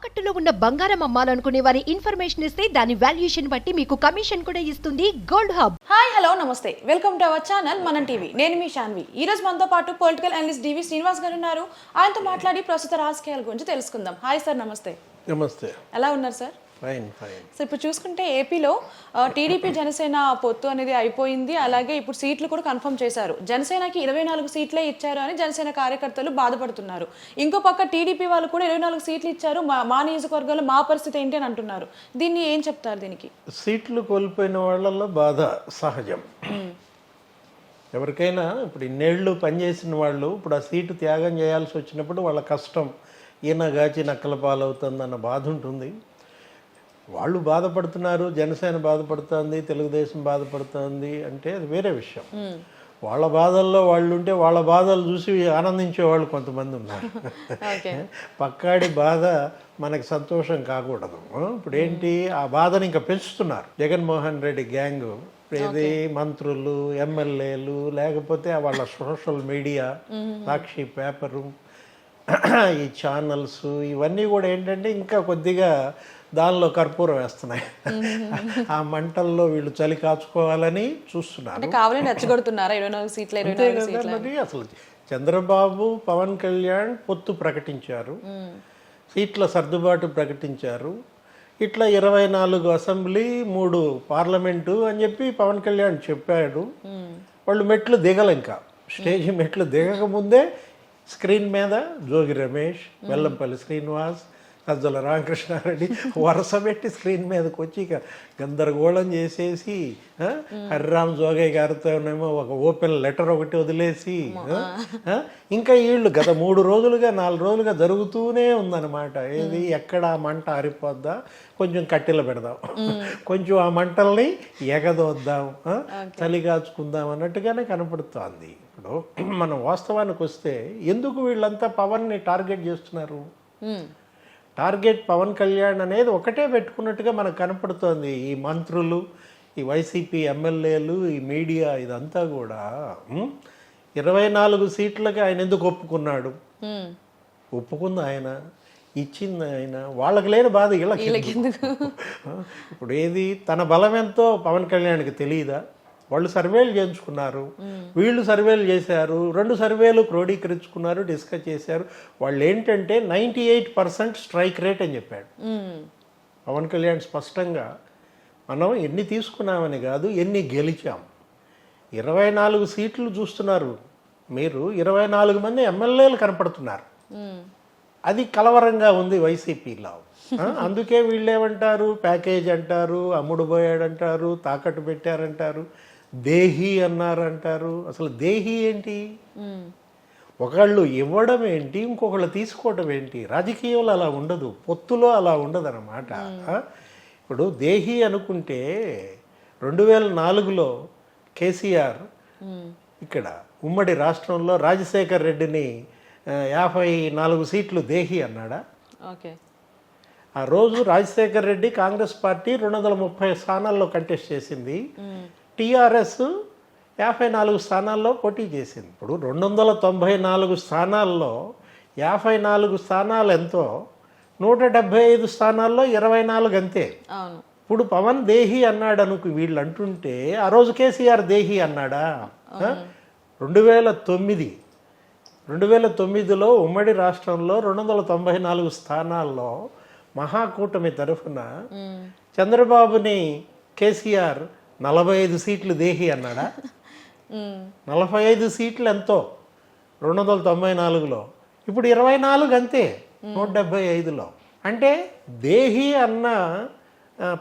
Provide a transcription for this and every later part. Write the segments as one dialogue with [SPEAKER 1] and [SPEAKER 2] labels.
[SPEAKER 1] తాకట్టులో ఉన్న బంగారం అమ్మాలనుకునే వారి ఇన్ఫర్మేషన్ ఇస్తే దాని వాల్యుయేషన్ బట్టి మీకు కమిషన్ కూడా ఇస్తుంది గోల్డ్ హబ్.
[SPEAKER 2] హాయ్ హలో నమస్తే. Welcome to our channel Manam TV. నేను మీ శాన్వి ఈ రోజు మనతో పాటు పొలిటికల్ అనలిస్ట్ డివి శ్రీనివాస్ గారు ఉన్నారు. ఆయనతో మాట్లాడి ప్రస్తుత రాజకీయాల గురించి తెలుసుకుందాం. హాయ్ సార్ నమస్తే.
[SPEAKER 3] నమస్తే.
[SPEAKER 2] ఎలా ఉన్నారు సార్? సో ఇప్పుడు చూసుకుంటే ఏపీలో టీడీపీ జనసేన పొత్తు అనేది అయిపోయింది. అలాగే ఇప్పుడు సీట్లు కూడా కన్ఫర్మ్ చేశారు. జనసేనకి ఇరవై నాలుగు సీట్లే ఇచ్చారు అని జనసేన కార్యకర్తలు బాధపడుతున్నారు. ఇంకో పక్క టీడీపీ వాళ్ళు కూడా ఇరవై నాలుగు సీట్లు ఇచ్చారు. మా మా నియోజకవర్గంలో మా పరిస్థితి ఏంటి అని అంటున్నారు. దీన్ని ఏం చెప్తారు దీనికి?
[SPEAKER 3] సీట్లు కోల్పోయిన వాళ్ళల్లో బాధ సహజం. ఎవరికైనా ఇప్పుడు ఇన్నేళ్ళు పనిచేసిన వాళ్ళు ఇప్పుడు ఆ సీటు త్యాగం చేయాల్సి వచ్చినప్పుడు వాళ్ళ కష్టం ఈయనగాచి నక్కల పాలవుతుందన్న బాధ ఉంటుంది. వాళ్ళు బాధపడుతున్నారు జనసేన బాధపడుతుంది తెలుగుదేశం బాధపడుతుంది అంటే అది వేరే విషయం. వాళ్ళ బాధల్లో వాళ్ళు ఉంటే వాళ్ళ బాధలు చూసి ఆనందించే వాళ్ళు కొంతమంది ఉన్నారు. పక్కాడి బాధ మనకి సంతోషం కాకూడదు. ఇప్పుడు ఏంటి ఆ బాధని ఇంకా పెంచుతున్నారు. జగన్మోహన్ రెడ్డి గ్యాంగ్ ఏది మంత్రులు ఎమ్మెల్యేలు లేకపోతే వాళ్ళ సోషల్ మీడియా సాక్షి పేపరు ఈ ఛానల్స్ ఇవన్నీ కూడా ఏంటంటే ఇంకా కొద్దిగా దానిలో కర్పూరం వేస్తున్నాయి. ఆ మంటల్లో వీళ్ళు చలి కాచుకోవాలని చూస్తున్నారు. అసలు చంద్రబాబు పవన్ కళ్యాణ్ పొత్తు ప్రకటించారు. సీట్ల సర్దుబాటు ప్రకటించారు. ఇట్లా ఇరవై నాలుగు అసెంబ్లీ మూడు పార్లమెంటు అని చెప్పి పవన్ కళ్యాణ్ చెప్పాడు. వాళ్ళు మెట్లు దిగల ఇంకా. స్టేజ్ మెట్లు దిగక ముందే స్క్రీన్ మీద జోగి రమేష్ వెల్లంపల్లి శ్రీనివాస్ సజ్జల రామకృష్ణారెడ్డి వరుస పెట్టి స్క్రీన్ మీదకి వచ్చి ఇక గందరగోళం చేసేసి హరిరామ్ జోగయ్య గారితోనేమో ఒక ఓపెన్ లెటర్ ఒకటి వదిలేసి ఇంకా వీళ్ళు గత మూడు రోజులుగా నాలుగు రోజులుగా జరుగుతూనే ఉందన్నమాట. ఏది ఎక్కడ ఆ మంట ఆరిపోద్దా కొంచెం కట్టెలు పెడదాం. కొంచెం ఆ మంటల్ని ఎగదోద్దాం ఆ, చలి కాచుకుందాం అన్నట్టుగానే కనపడుతోంది. ఇప్పుడు మనం వాస్తవానికి వస్తే ఎందుకు వీళ్ళంతా పవన్ని టార్గెట్ చేస్తున్నారు. టార్గెట్ పవన్ కళ్యాణ్ అనేది ఒకటే పెట్టుకున్నట్టుగా మనకు కనపడుతోంది. ఈ మంత్రులు ఈ వైసీపీ ఎమ్మెల్యేలు ఈ మీడియా ఇదంతా కూడా ఇరవై నాలుగు సీట్లకి ఆయన ఎందుకు ఒప్పుకున్నాడు. ఒప్పుకుంది ఆయన ఇచ్చింది ఆయన. వాళ్ళకి లేని బాధ? ఆ, ఇప్పుడు ఏది తన బలం ఎంతో పవన్ కళ్యాణ్కి తెలియదా వాళ్ళు సర్వేలు చేయించుకున్నారు. వీళ్ళు సర్వేలు చేశారు. రెండు సర్వేలు క్రోడీకరించుకున్నారు డిస్కస్ చేశారు. వాళ్ళు ఏంటంటే ninety eight percent strike rate అని చెప్పాడు. పవన్ కళ్యాణ్ స్పష్టంగా మనం ఎన్ని తీసుకున్నామని కాదు ఎన్ని గెలిచాం. ఇరవై నాలుగు సీట్లు చూస్తున్నారు. మీరు ఇరవై నాలుగు మంది ఎమ్మెల్యేలు కనపడుతున్నారు. అది కలవరంగా ఉంది వైసీపీలో. అందుకే వీళ్ళు ఏమంటారు ప్యాకేజ్ అంటారు అమ్ముడు పోయాడు అంటారు తాకట్టు పెట్టారంటారు. దేహి అన్నారంటారు. అసలు దేహి ఏంటి. ఒకళ్ళు ఇవ్వడం ఏంటి? ఇంకొకళ్ళు తీసుకోవడం ఏంటి? రాజకీయంలో అలా ఉండదు. పొత్తులో అలా ఉండదు అనమాట ఇప్పుడు దేహి అనుకుంటే రెండు వేల నాలుగులో కేసీఆర్. ఇక్కడ ఉమ్మడి రాష్ట్రంలో రాజశేఖర్ రెడ్డిని యాభై నాలుగు సీట్లు దేహి అన్నాడా?
[SPEAKER 2] ఓకే.
[SPEAKER 3] ఆ రోజు రాజశేఖర్ రెడ్డి కాంగ్రెస్ పార్టీ రెండు వందల ముప్పై స్థానాల్లో కంటెస్ట్ చేసింది. టీఆర్ఎస్ యాభై నాలుగు స్థానాల్లో పోటీ చేసింది. ఇప్పుడు రెండు వందల తొంభై నాలుగు స్థానాల్లో యాభై నాలుగు స్థానాలు ఎంతో నూట డెబ్భై ఐదు స్థానాల్లో ఇరవై నాలుగు అంతే. ఇప్పుడు పవన్ దేహి అన్నాడు అనుకు వీళ్ళు అంటుంటే ఆ రోజు కేసీఆర్ దేహి అన్నాడా? రెండు వేల తొమ్మిది రెండు వేల తొమ్మిదిలో ఉమ్మడి రాష్ట్రంలో రెండు వందల తొంభై నాలుగు స్థానాల్లో మహాకూటమి తరఫున. చంద్రబాబుని కేసీఆర్ నలభై ఐదు సీట్లు దేహి అన్నాడా. నలభై ఐదు సీట్లు ఎంతో? రెండు వందల తొంభై నాలుగులో. ఇప్పుడు ఇరవై నాలుగు అంతే నూట డెబ్బై ఐదులో. అంటే దేహి అన్న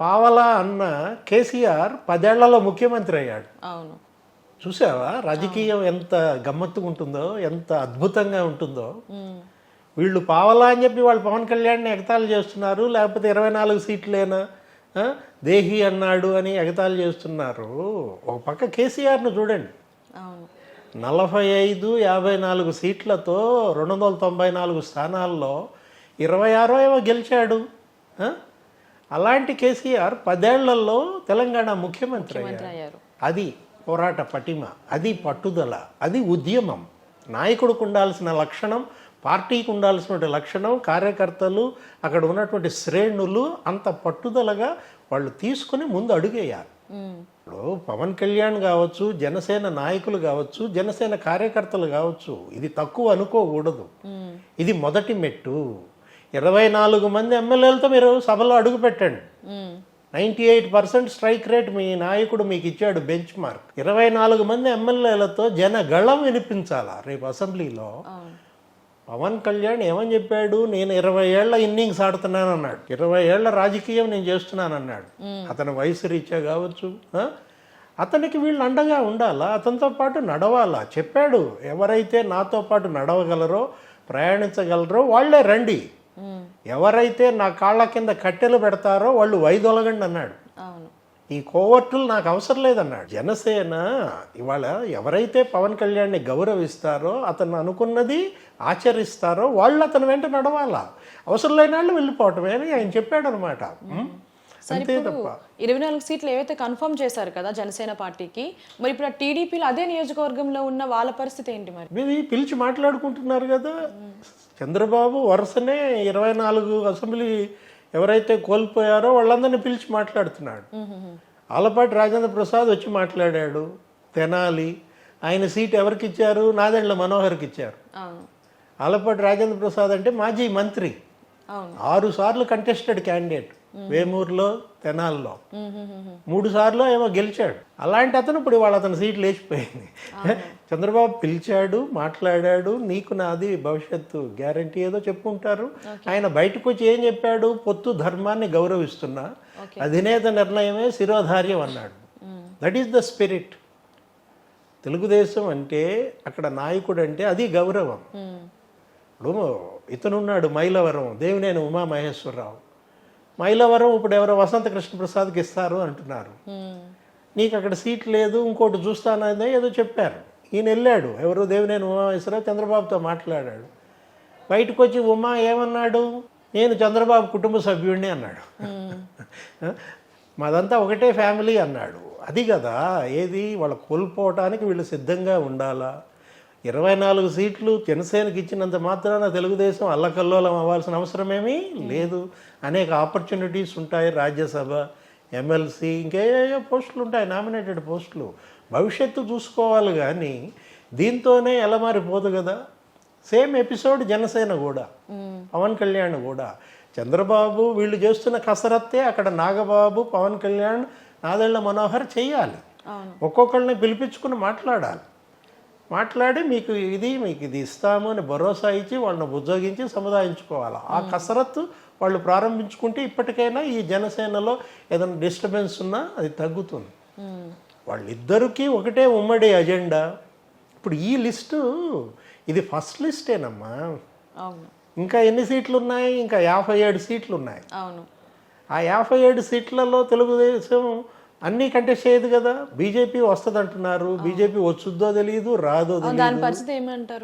[SPEAKER 3] పావలా అన్న కేసీఆర్ పదేళ్ళలో ముఖ్యమంత్రి అయ్యాడు.
[SPEAKER 2] అవును.
[SPEAKER 3] చూసావా? రాజకీయం ఎంత గమ్మత్తుగా ఉంటుందో ఎంత అద్భుతంగా ఉంటుందో. వీళ్ళు పావలా అని చెప్పి వాళ్ళు పవన్ కళ్యాణ్ని ఎగతాళి చేస్తున్నారు లేకపోతే ఇరవై నాలుగు సీట్లేనా? దేహి అన్నాడు అని ఎగతాళి చేస్తున్నారు. ఒక పక్క కేసీఆర్ను చూడండి. నలభై ఐదు యాభై నాలుగు సీట్లతో రెండు వందల తొంభై నాలుగు స్థానాల్లో ఇరవై ఆరో ఏమో గెలిచాడు? అలాంటి కేసీఆర్ పదేళ్ళలో తెలంగాణ ముఖ్యమంత్రి
[SPEAKER 2] అయ్యారు.
[SPEAKER 3] అది పోరాట పటిమ అది పట్టుదల అది ఉద్యమం. నాయకుడికి ఉండాల్సిన లక్షణం పార్టీకి ఉండాల్సినటువంటి లక్షణం కార్యకర్తలు అక్కడ ఉన్నటువంటి శ్రేణులు అంత పట్టుదలగా వాళ్ళు తీసుకుని ముందు అడుగేయాలి. ఇప్పుడు పవన్ కళ్యాణ్ కావచ్చు జనసేన నాయకులు కావచ్చు జనసేన కార్యకర్తలు కావచ్చు ఇది తక్కువ అనుకోకూడదు. ఇది మొదటి మెట్టు. ఇరవై నాలుగు మంది ఎమ్మెల్యేలతో మీరు సభలో అడుగు పెట్టండి. Ninety eight percent strike rate మీ నాయకుడు మీకు ఇచ్చాడు బెంచ్ మార్క్. ఇరవై నాలుగు మంది ఎమ్మెల్యేలతో జన గళం వినిపించాలా రేపు అసెంబ్లీలో? పవన్ కళ్యాణ్ ఏమని చెప్పాడు? నేను ఇరవై ఏళ్ళ ఇన్నింగ్స్ ఆడుతున్నాను అన్నాడు ఇరవై ఏళ్ళ రాజకీయం నేను చేస్తున్నాను అన్నాడు అతని వయసు రీత్యా కావచ్చు? అతనికి వీళ్ళు అండగా ఉండాలా? అతనితో పాటు నడవాలా? చెప్పాడు ఎవరైతే నాతో పాటు నడవగలరో ప్రయాణించగలరో వాళ్ళే రండి. ఎవరైతే నా కాళ్ళ కింద కట్టెలు పెడతారో వాళ్ళు వైదొలగండి అన్నాడు.
[SPEAKER 2] అవును.
[SPEAKER 3] ఈ కోవర్టులు నాకు అవసరం లేదన్నాడు. జనసేన ఇవాళ ఎవరైతే పవన్ కళ్యాణ్ని గౌరవిస్తారో అతను అనుకున్నది ఆచరిస్తారో వాళ్ళు అతని వెంట నడవాలా? అవసరం లేని వాళ్ళు వెళ్ళిపోవటమే అని ఆయన చెప్పాడు అనమాట అంతే తప్ప.
[SPEAKER 2] ఇరవై నాలుగు సీట్లు ఏవైతే కన్ఫర్మ్ చేశారు కదా జనసేన పార్టీకి మరి ఇప్పుడు ఆ టీడీపీలో అదే నియోజకవర్గంలో ఉన్న వాళ్ళ పరిస్థితి ఏంటి మరి?
[SPEAKER 3] ఇది పిలిచి మాట్లాడుకుంటున్నారు కదా. చంద్రబాబు వరుసనే ఇరవై నాలుగు అసెంబ్లీ ఎవరైతే కోల్పోయారో వాళ్ళందరినీ పిలిచి మాట్లాడుతున్నాడు. ఆలపాటి రాజేంద్ర ప్రసాద్ వచ్చి మాట్లాడాడు. తెనాలి ఆయన సీట్ ఎవరికి ఇచ్చారు? నాదెండ్ల మనోహర్కి ఇచ్చారు. ఆలపాటి రాజేంద్ర ప్రసాద్ అంటే మాజీ మంత్రి. ఆరు సార్లు కంటెస్టెడ్ క్యాండిడేట్ వేమూరులో తెనాల్లో. మూడు సార్లు ఏమో గెలిచాడు. అలాంటి అతను ఇప్పుడు వాళ్ళ అతని సీట్ లేచిపోయింది. చంద్రబాబు పిలిచాడు మాట్లాడాడు నీకు నాది భవిష్యత్తు గ్యారంటీ ఏదో చెప్పుకుంటారు. ఆయన బయటకు వచ్చి ఏం చెప్పాడు? పొత్తు ధర్మాన్ని గౌరవిస్తున్నా. అధినేత నిర్ణయమే శిరోధార్యం అన్నాడు. That is the spirit Telugu Desam అంటే అక్కడ నాయకుడు అంటే అది గౌరవం. ఇప్పుడు ఇతనున్నాడు మైలవరం దేవినేని ఉమా మహేశ్వరరావు మైలవరం ఇప్పుడు ఎవరో వసంత కృష్ణ ప్రసాద్కి ఇస్తారు అంటున్నారు. నీకు అక్కడ సీట్ లేదు ఇంకోటి చూస్తానని ఏదో చెప్పారు. ఈయన వెళ్ళాడు. ఎవరు దేవినేని ఉమా మహేశ్వరరావు చంద్రబాబుతో మాట్లాడాడు. బయటకు వచ్చి ఉమా ఏమన్నాడు? నేను చంద్రబాబు కుటుంబ సభ్యుడిని అన్నాడు. మాదంతా ఒకటే ఫ్యామిలీ అన్నాడు. అది కదా ఏది? వాళ్ళు కోల్పోవటానికి వీళ్ళు సిద్ధంగా ఉండాలా? ఇరవై నాలుగు సీట్లు జనసేనకి ఇచ్చినంత మాత్రాన తెలుగుదేశం అల్లకల్లోలం అవ్వాల్సిన అవసరమేమీ లేదు. అనేక ఆపర్చునిటీస్ ఉంటాయి. రాజ్యసభ ఎమ్మెల్సీ ఇంకేయో పోస్టులు ఉంటాయి. నామినేటెడ్ పోస్టులు. భవిష్యత్తు చూసుకోవాలి కానీ దీంతోనే ఎలా మారిపోదు కదా. సేమ్ ఎపిసోడ్ జనసేన కూడా పవన్ కళ్యాణ్ కూడా. చంద్రబాబు వీళ్ళు చేస్తున్న కసరత్తే అక్కడ నాగబాబు పవన్ కళ్యాణ్ నాదెళ్ళ మనోహర్ చెయ్యాలి ఒక్కొక్కరిని పిలిపించుకుని మాట్లాడాలి. మాట్లాడి మీకు ఇది మీకు ఇది ఇస్తాము అని భరోసా ఇచ్చి వాళ్ళని ఉద్యోగించి సముదాయించుకోవాలి? ఆ కసరత్తు వాళ్ళు ప్రారంభించుకుంటే ఇప్పటికైనా ఈ జనసేనలో ఏదైనా డిస్టర్బెన్స్ ఉన్నా అది తగ్గుతుంది. వాళ్ళిద్దరికీ ఒకటే ఉమ్మడి అజెండా. ఇప్పుడు ఈ లిస్టు ఇది ఫస్ట్ లిస్టేనమ్మా. ఇంకా ఎన్ని సీట్లు ఉన్నాయి ఇంకా యాభై ఏడు సీట్లు ఉన్నాయి ఆ యాభై ఏడు సీట్లలో తెలుగుదేశం అన్నీ కంటెస్ట్ చేయదు కదా. బీజేపీ వస్తుంది అంటున్నారు బీజేపీ వచ్చుద్దో తెలియదు రాదో తెలియదు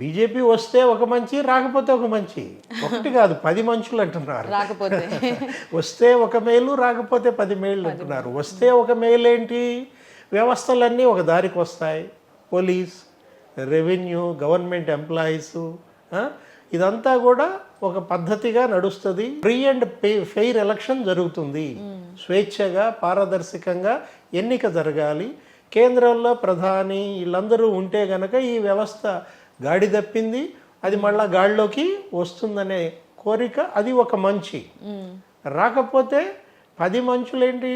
[SPEAKER 3] బీజేపీ వస్తే ఒక మంచి రాకపోతే ఒక మంచి. ఒకటి కాదు పది మంచులు అంటున్నారు. వస్తే ఒక మేలు రాకపోతే పది మేళ్ళు అంటున్నారు. వస్తే ఒక మేలు ఏంటి వ్యవస్థలన్నీ ఒక దారికి వస్తాయి. పోలీస్ రెవెన్యూ గవర్నమెంట్ ఎంప్లాయీస్ ఇదంతా కూడా ఒక పద్ధతిగా నడుస్తుంది. ఫ్రీ అండ్ ఫెయిర్ ఎలక్షన్ జరుగుతుంది. స్వేచ్ఛగా పారదర్శకంగా ఎన్నిక జరగాలి. కేంద్రంలో ప్రధాని వీళ్ళందరూ ఉంటే గనక ఈ వ్యవస్థ గాడి తప్పింది. అది మళ్ళా గాడిలోకి వస్తుందనే కోరిక అది ఒక మంచి. రాకపోతే పది మంచులేంటి?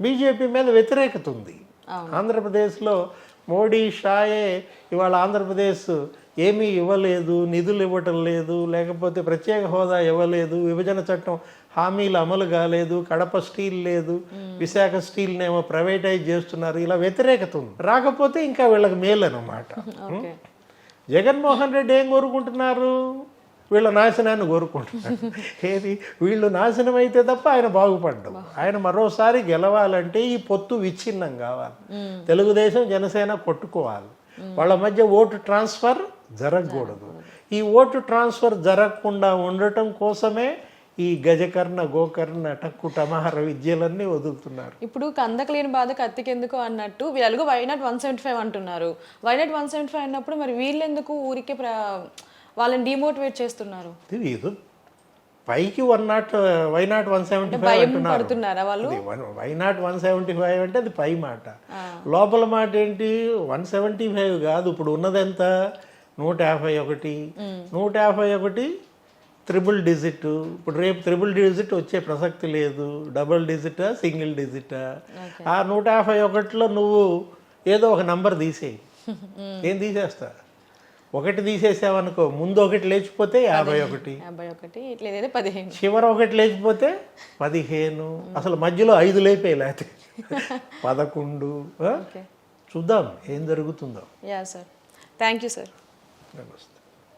[SPEAKER 3] బీజేపీ మీద వ్యతిరేకత ఉంది. ఆంధ్రప్రదేశ్లో మోడీ షాయే ఇవాళ ఆంధ్రప్రదేశ్ ఏమీ ఇవ్వలేదు నిధులు ఇవ్వటం లేదు లేకపోతే ప్రత్యేక హోదా ఇవ్వలేదు విభజన చట్టం హామీలు అమలు కాలేదు కడప స్టీల్ లేదు విశాఖ స్టీల్నేమో ప్రైవేటైజ్ చేస్తున్నారు ఇలా వ్యతిరేకత ఉంది. రాకపోతే ఇంకా వీళ్ళకి మేలు అనమాట జగన్మోహన్ రెడ్డి ఏం కోరుకుంటున్నారు? వీళ్ళ నాశనాన్ని కోరుకుంటున్నారు. ఏది? వీళ్ళు నాశనం అయితే తప్ప ఆయన బాగుపడ్డం. ఆయన మరోసారి గెలవాలంటే ఈ పొత్తు విచ్ఛిన్నం కావాలి. తెలుగుదేశం జనసేన కొట్టుకోవాలి. వాళ్ళ మధ్య ఓటు ట్రాన్స్ఫర్ జరగకూడదు. ఈ ఓటు ట్రాన్స్ఫర్ జరగకుండా ఉండటం కోసమే ఈ గజకర్ణ గోకర్ణ టక్కు టమహర విద్యలన్నీ వదులుతున్నారు
[SPEAKER 2] ఇప్పుడు కందకు లేని బాధ కత్తికెందుకు అన్నట్టు వీళ్ళు why not one seventy five అంటున్నారు. Why not one seventy five అన్నప్పుడు మరి వీళ్ళెందుకు ఊరికే వాళ్ళని డిమోటివేట్ చేస్తున్నారు?
[SPEAKER 3] తెలియదు పైకి one not why not one seventy five అంటున్నారు.
[SPEAKER 2] వాళ్ళు?
[SPEAKER 3] Why not one seventy five అంటే అది పై మాట. లోపల మాట ఏంటి? వన్ సెవెంటీ ఫైవ్ కాదు. ఇప్పుడు ఉన్నది ఎంత నూట యాభై ఒకటి నూట యాభై ఒకటి త్రిబుల్ డిజిట్ ఇప్పుడు రేపు త్రిబుల్ డిజిట్ వచ్చే ప్రసక్తి లేదు. డబుల్ డిజిటా సింగిల్ డిజిటా ఆ? నూట యాభై ఒకటిలో నువ్వు ఏదో ఒక నంబర్ తీసేయి. ఏం తీసేస్తా? ఒకటి తీసేసావనుకో ముందు ఒకటి లేచిపోతే యాభై ఒకటి. చివర ఒకటి లేచిపోతే పదిహేను. అసలు మధ్యలో ఐదు లేపే లేకపోతే. పదకొండు చూద్దాం ఏం జరుగుతుందో.
[SPEAKER 2] Yeah sir. Thank you sir.
[SPEAKER 3] నమస్తే